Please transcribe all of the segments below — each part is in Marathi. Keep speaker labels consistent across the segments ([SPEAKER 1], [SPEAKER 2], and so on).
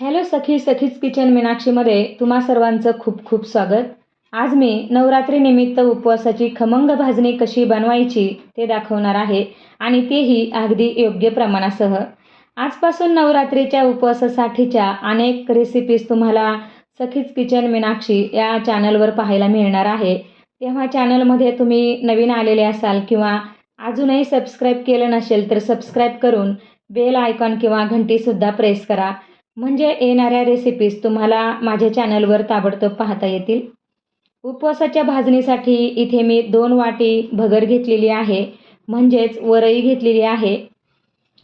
[SPEAKER 1] हॅलो सखी सखीच किचन मीनाक्षीमध्ये तुम्हा सर्वांचं खूप खूप स्वागत. आज मी नवरात्रीनिमित्त उपवासाची खमंग भाजणी कशी बनवायची ते दाखवणार आहे आणि तेही अगदी योग्य प्रमाणासह. आजपासून नवरात्रीच्या उपवासासाठीच्या अनेक रेसिपीज तुम्हाला सखीच किचन मीनाक्षी या चॅनलवर पाहायला मिळणार आहे. तेव्हा चॅनलमध्ये तुम्ही नवीन आलेले असाल किंवा अजूनही सबस्क्राईब केलं नसेल तर सबस्क्राईब करून बेल आयकॉन किंवा घंटीसुद्धा प्रेस करा. म्हणजे येणाऱ्या रेसिपीज तुम्हाला माझ्या चॅनलवर ताबडतोब पाहता येतील. उपवासाच्या भाजणीसाठी इथे मी दोन वाटी भगर घेतलेली आहे. म्हणजेच वरई घेतलेली आहे.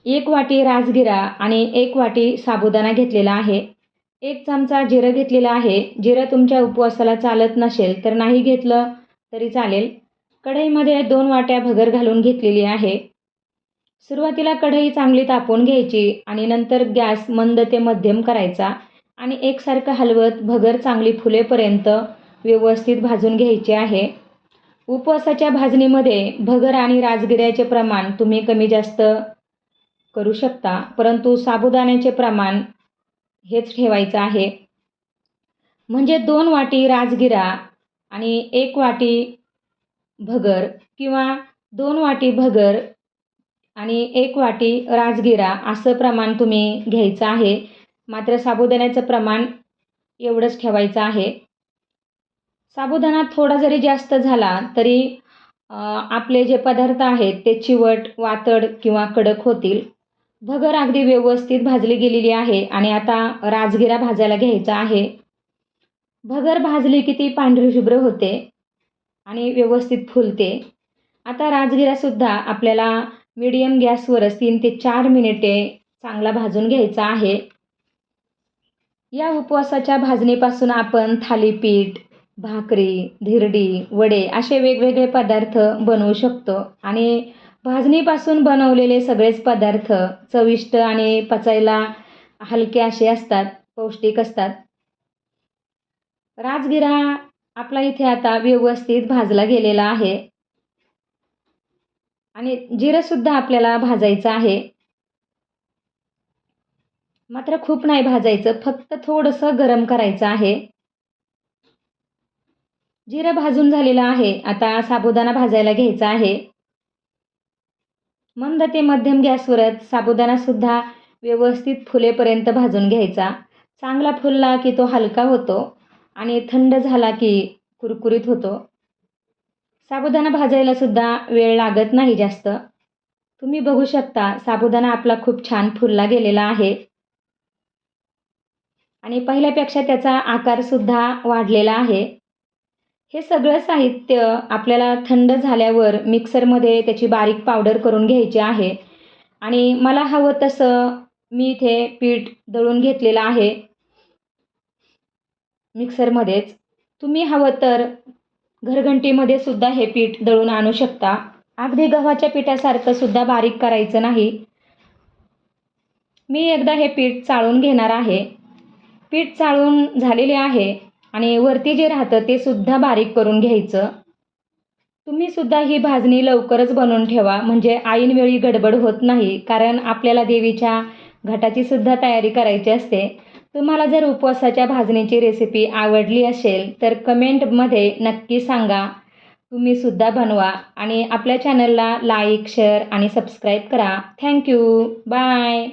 [SPEAKER 1] एक वाटी राजगिरा आणि एक वाटी साबुदाणा घेतलेला आहे. एक चमचा जिरं घेतलेला आहे. जिरं तुमच्या उपवासाला चालत नसेल तर नाही घेतलं तरी चालेल. कढईमध्ये दोन वाट्या भगर घालून घेतलेली आहे. सुरुवातीला कढई चांगली तापवून घ्यायची आणि नंतर गॅस मंद ते मध्यम करायचा आणि एकसारखं हलवत भगर चांगली फुलेपर्यंत व्यवस्थित भाजून घ्यायची आहे. उपवासाच्या भाजणीमध्ये भगर आणि राजगिऱ्याचे प्रमाण तुम्ही कमी जास्त करू शकता परंतु साबुदाण्याचे प्रमाण हेच ठेवायचं आहे. म्हणजे दोन वाटी राजगिरा आणि एक वाटी भगर किंवा दोन वाटी भगर आणि एक वाटी राजगिरा असं प्रमाण तुम्ही घ्यायचं आहे. मात्र साबुदाण्याचं प्रमाण एवढंच ठेवायचं आहे. साबुदाणा थोडा जरी जास्त झाला तरी आपले जे पदार्थ आहेत ते चिवट वातड किंवा कडक होतील. भगर अगदी व्यवस्थित भाजली गेलेली आहे आणि आता राजगिरा भाजायला घ्यायचा आहे. भगर भाजली की ती पांढरी शुभ्र होते आणि व्यवस्थित फुलते. आता राजगिरासुद्धा आपल्याला मीडियम गॅसवरच तीन ते चार मिनिटे चांगला भाजून घ्यायचा आहे. या उपवासाच्या भाजणीपासून आपण थालीपीठ भाकरी धिरडी वडे असे वेगवेगळे पदार्थ बनवू शकतो आणि भाजणीपासून बनवलेले सगळेच पदार्थ चविष्ट आणि पचायला हलके असे असतात पौष्टिक असतात. राजगिरा आपला इथे आता व्यवस्थित भाजला गेलेला आहे. आणि जिरंसुद्धा आपल्याला भाजायचं आहे. मात्र खूप नाही भाजायचं फक्त थोडंसं गरम करायचं आहे. जिरं भाजून झालेलं आहे आता साबुदाणा भाजायला घ्यायचा आहे. मंद ते मध्यम गॅसवरच साबुदाणासुद्धा व्यवस्थित फुलेपर्यंत भाजून घ्यायचा. चांगला फुलला की तो हलका होतो आणि थंड झाला की कुरकुरीत होतो. साबुदाणा भाजायला सुद्धा वेळ लागत नाही जास्त. तुम्ही बघू शकता साबुदाणा आपला खूप छान फुलला गेलेला आहे. आणि पहिल्यापेक्षा त्याचा आकारसुद्धा वाढलेला आहे. हे सगळं साहित्य आपल्याला थंड झाल्यावर मिक्सरमध्ये त्याची बारीक पावडर करून घ्यायची आहे. आणि मला हवं तसं मी इथे पीठ दळून घेतलेलं आहे. मिक्सरमध्येच. तुम्ही हवं तर घरघंटीमध्ये सुद्धा हे पीठ दळून आणू शकता. अगदी गव्हाच्या पिठासारखं सुद्धा बारीक करायचं नाही. मी एकदा हे पीठ चाळून घेणार आहे. पीठ चाळून झालेले आहे आणि वरती जे राहतं ते सुद्धा बारीक करून घ्यायचं. तुम्ही सुद्धा ही भाजणी लवकरच बनवून ठेवा म्हणजे ऐनवेळी गडबड होत नाही कारण आपल्याला देवीच्या घटाची सुद्धा तयारी करायची असते. तुम्हाला जर उपवासाच्या भाजणीची रेसिपी आवडली असेल तर कमेंटमध्ये नक्की सांगा. तुम्हीसुद्धा बनवा आणि आपल्या चॅनलला लाईक शेअर आणि सबस्क्राईब करा. Thank you bye